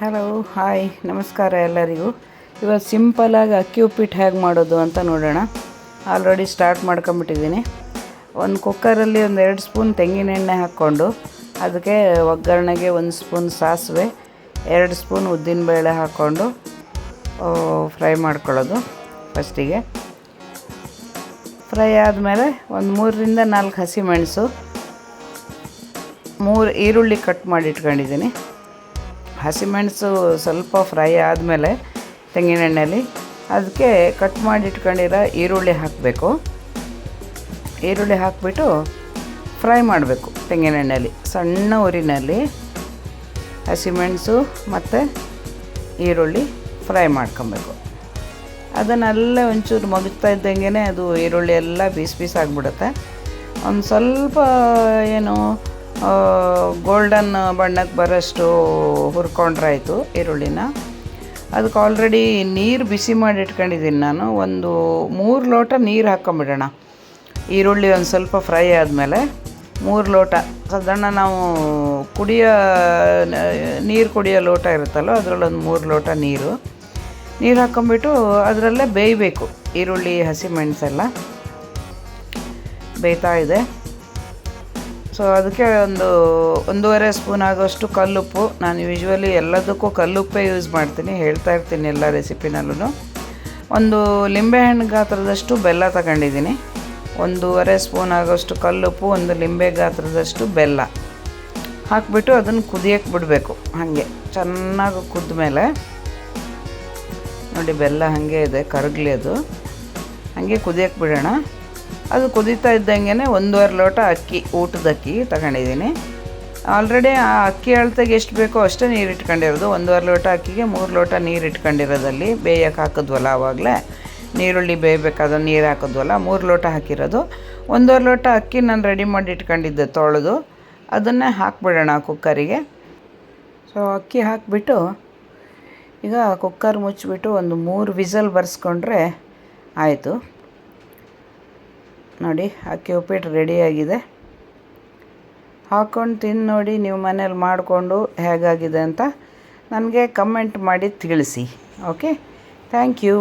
Hello hi ನಮಸ್ಕಾರ ಎಲ್ಲರಿಗೂ. ಇವತ್ತು ಸಿಂಪಲಾಗಿ ಅಕ್ಕಿ ಉಪ್ಪಿಟ್ಟು ಹೇಗೆ ಮಾಡೋದು ಅಂತ ನೋಡೋಣ. ಆಲ್ರೆಡಿ ಸ್ಟಾರ್ಟ್ ಮಾಡ್ಕೊಂಬಿಟ್ಟಿದ್ದೀನಿ ಒಂದು ಕುಕ್ಕರಲ್ಲಿ ಒಂದು ಎರಡು ಸ್ಪೂನ್ ತೆಂಗಿನ ಎಣ್ಣೆ ಹಾಕ್ಕೊಂಡು, ಅದಕ್ಕೆ ಒಗ್ಗರಣೆಗೆ ಒಂದು ಸ್ಪೂನ್ ಸಾಸಿವೆ, ಎರಡು ಸ್ಪೂನ್ ಉದ್ದಿನಬೇಳೆ ಹಾಕ್ಕೊಂಡು ಫ್ರೈ ಮಾಡ್ಕೊಳ್ಳೋದು ಫಸ್ಟಿಗೆ ಫ್ರೈ ಆದಮೇಲೆ ಒಂದು ಮೂರರಿಂದ ನಾಲ್ಕು ಹಸಿಮೆಣಸು ಮೂರು ಈರುಳ್ಳಿ ಕಟ್ ಮಾಡಿ ಇಟ್ಕೊಂಡಿದ್ದೀನಿ ಹಸಿಮೆಣಸು ಸ್ವಲ್ಪ ಫ್ರೈ ಆದಮೇಲೆ ತೆಂಗಿನ ಎಣ್ಣೆಯಲ್ಲಿ ಅದಕ್ಕೆ ಕಟ್ ಮಾಡಿ ಇಟ್ಕೊಂಡಿರೋ ಈರುಳ್ಳಿ ಹಾಕಬೇಕು. ಈರುಳ್ಳಿ ಹಾಕಿಬಿಟ್ಟು ಫ್ರೈ ಮಾಡಬೇಕು ತೆಂಗಿನ ಎಣ್ಣೆಯಲ್ಲಿ ಸಣ್ಣ ಉರಿನಲ್ಲಿ ಹಸಿಮೆಣಸು ಮತ್ತು ಈರುಳ್ಳಿ ಫ್ರೈ ಮಾಡ್ಕೊಬೇಕು. ಅದನ್ನೆಲ್ಲ ಒಂಚೂರು ಮಗುತ್ತಾ ಇದ್ದಂಗೆ ಅದು ಈರುಳ್ಳಿ ಎಲ್ಲ ಪೀಸ್ ಪೀಸ್ ಆಗಿಬಿಡುತ್ತೆ. ಒಂದು ಸ್ವಲ್ಪ ಏನು ಗೋಲ್ಡನ್ ಬಣ್ಣಕ್ಕೆ ಬರೋಷ್ಟು ಹುರ್ಕೊಂಡ್ರಾಯ್ತು ಈರುಳ್ಳಿನ. ಅದಕ್ಕೆ ಆಲ್ರೆಡಿ ನೀರು ಬಿಸಿ ಮಾಡಿ ಇಟ್ಕೊಂಡಿದ್ದೀನಿ ನಾನು. ಒಂದು ಮೂರು ಲೋಟ ನೀರು ಹಾಕ್ಕೊಂಬಿಡೋಣ. ಈರುಳ್ಳಿ ಒಂದು ಸ್ವಲ್ಪ ಫ್ರೈ ಆದಮೇಲೆ ಮೂರು ಲೋಟ. ಸಾಧಾರಣ ನಾವು ಕುಡಿಯೋ, ನೀರು ಕುಡಿಯೋ ಲೋಟ ಇರುತ್ತಲ್ಲೋ, ಅದರಲ್ಲೊಂದು ಮೂರು ಲೋಟ ನೀರು. ನೀರು ಹಾಕ್ಕೊಂಬಿಟ್ಟು ಅದರಲ್ಲೇ ಬೇಯಬೇಕು. ಈರುಳ್ಳಿ ಹಸಿಮೆಣಸೆಲ್ಲ ಬೇಯ್ತಾ ಇದೆ. ಸೊ ಅದಕ್ಕೆ ಒಂದು ಒಂದೂವರೆ ಸ್ಪೂನ್ ಆಗೋಷ್ಟು ಕಲ್ಲುಪ್ಪು. ನಾನು ಯೂಶ್ವಲಿ ಎಲ್ಲದಕ್ಕೂ ಕಲ್ಲುಪ್ಪೇ ಯೂಸ್ ಮಾಡ್ತೀನಿ, ಹೇಳ್ತಾ ಇರ್ತೀನಿ ಎಲ್ಲ ರೆಸಿಪಿನಲ್ಲೂ ಒಂದು ಲಿಂಬೆಹಣ್ಣು ಗಾತ್ರದಷ್ಟು ಬೆಲ್ಲ ತಗೊಂಡಿದ್ದೀನಿ. ಒಂದೂವರೆ ಸ್ಪೂನ್ ಆಗೋಷ್ಟು ಕಲ್ಲುಪ್ಪು, ಒಂದು ಲಿಂಬೆ ಗಾತ್ರದಷ್ಟು ಬೆಲ್ಲ. ಹಾಕಿಬಿಟ್ಟು ಅದನ್ನು ಕುದಿಯಕ್ಕೆ ಬಿಡಬೇಕು, ಹಾಗೆ. ಚೆನ್ನಾಗಿ ಕುದ್ದ ಮೇಲೆ. ನೋಡಿ, ಬೆಲ್ಲ ಹಾಗೆ ಇದೆ, ಕರಗಲಿ ಅದು. ಹಾಗೆ ಕುದಿಯಕ್ಕೆ ಬಿಡೋಣ. ಅದು ಕುದೀತಾ ಇದ್ದಂಗೆ ಒಂದೂವರೆ ಲೋಟ ಅಕ್ಕಿ, ಊಟದ ಅಕ್ಕಿ ತಗೊಂಡಿದ್ದೀನಿ. ಆಲ್ರೆಡಿ ಆ ಅಕ್ಕಿ ಅಳತೆಗೆ ಎಷ್ಟು ಬೇಕೋ ಅಷ್ಟೇ ನೀರು ಇಟ್ಕೊಂಡಿರೋದು. ಒಂದೂವರೆ ಲೋಟ ಅಕ್ಕಿಗೆ ಮೂರು ಲೋಟ ನೀರು ಇಟ್ಕೊಂಡಿರೋದಲ್ಲಿ ಬೇಯಕ್ಕೆ ಹಾಕಿದ್ವಲ್ಲ ಆವಾಗಲೇ. ನೀರುಳ್ಳಿ ಬೇಯಬೇಕಾದ ನೀರು ಹಾಕಿದ್ವಲ್ಲ, ಮೂರು ಲೋಟ ಹಾಕಿರೋದು. ಒಂದೂವರೆ ಲೋಟ ಅಕ್ಕಿ ನಾನು ರೆಡಿ ಮಾಡಿ ಇಟ್ಕೊಂಡಿದ್ದೆ ತೊಳೆದು. ಅದನ್ನೇ ಹಾಕ್ಬಿಡೋಣ ಕುಕ್ಕರಿಗೆ. ಸೊ ಅಕ್ಕಿ ಹಾಕಿಬಿಟ್ಟು ಈಗ ಕುಕ್ಕರ್ ಮುಚ್ಚಿಬಿಟ್ಟು ಒಂದು ಮೂರು ವಿಸಲ್ ಬರ್ಸ್ಕೊಂಡ್ರೆ ಆಯಿತು. ನೋಡಿ ಅಕ್ಕಿ ಉಪ್ಪಿಟ್ಟು ರೆಡಿಯಾಗಿದೆ ಹಾಕ್ಕೊಂಡು ತಿಂದು ನೋಡಿ, ನೀವು ಮನೇಲಿ ಮಾಡಿಕೊಂಡು ಹೇಗಾಗಿದೆ ಅಂತ ನನಗೆ ಕಮೆಂಟ್ ಮಾಡಿ ತಿಳಿಸಿ ಓಕೆ ಥ್ಯಾಂಕ್ ಯು